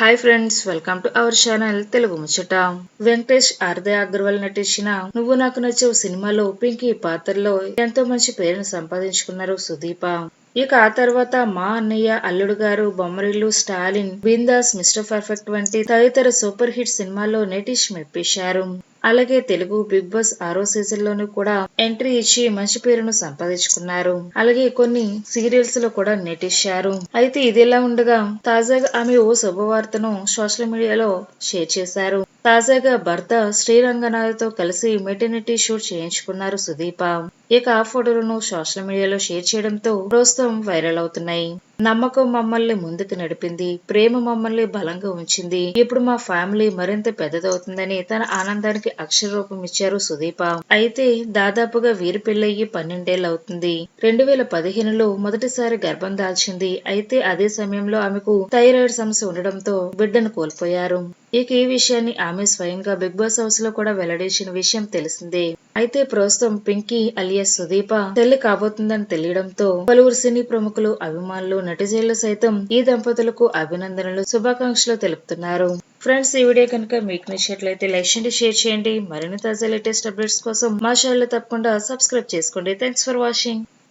Hi friends welcome to our channel Telugu Muchata Venkatesh ఆర్దే Agarwal నటించిన నువ్వు నాకు నచ్చావు సినిమాలో పింకీ పాత్రలో ఎంతో మంచి పేరును సంపాదించుకున్నారు సుదీప. ఇక ఆ తర్వాత మా అన్నయ్య అల్లుడు గారు బొమ్మరిల్లు స్టాలిన్ బిందాస్ మిస్టర్ పర్ఫెక్ట్ వంటి తదితర సూపర్ హిట్ సినిమాల్లో నటిష్ మెప్పించారు. అలాగే తెలుగు బిగ్ బాస్ ఆరో సీజన్ లోను కూడా ఎంట్రీ ఇచ్చి మంచి పేరును సంపాదించుకున్నారు. అలాగే కొన్ని సీరియల్స్లో కూడా నటించారు. అయితే ఇదిలా ఉండగా తాజాగా ఆమె ఓ శుభవార్తను సోషల్ మీడియాలో షేర్ చేశారు. తాజాగా భర్త శ్రీరంగనాథ్తో కలిసి మెటర్నిటీ షూట్ చేయించుకున్నారు సుదీప. ఇక ఆ ఫోటోలను సోషల్ మీడియాలో షేర్ చేయడంతో ప్రస్తుతం వైరల్ అవుతున్నాయి. నమ్మకం మమ్మల్ని ముందుకు నడిపింది ప్రేమ మమ్మల్ని బలంగా ఉంచింది. ఇప్పుడు మా ఫ్యామిలీ మరింత పెద్దదవుతుందని తన ఆనందానికి అక్షర రూపం ఇచ్చారు సుదీప. అయితే దాదాపుగా వీరి పెళ్ళయ్యి పన్నెండేళ్ళు అవుతుంది. రెండు వేల పదిహేనులో మొదటిసారి గర్భం దాల్చింది. అయితే అదే సమయంలో ఆమెకు థైరాయిడ్ సమస్య ఉండడంతో బిడ్డను కోల్పోయారు. ఇక ఈ విషయాన్ని ఆమె స్వయంగా బిగ్ బాస్ హౌస్లో కూడా వెల్లడించిన విషయం తెలిసిందే. అయితే ప్రస్తుతం పింకీ అలియాస్ సుదీప తల్లి కాబోతుందని తెలియడంతో పలువురు సినీ ప్రముఖులు అభిమానులు నటిజేళ్ళు సైతం ఈ దంపతులకు అభినందనలు శుభాకాంక్షలు తెలుపుతున్నారు. ఫ్రెండ్స్ ఈ వీడియో కనుక మీకు నచ్చినట్లయితే లైక్ చేయండి షేర్ చేయండి. మరిన్ని తాజా లేటెస్ట్ అప్డేట్స్ కోసం మా ఛానల్ తప్పకుండా సబ్స్క్రైబ్ చేసుకోండి. Thanks for watching.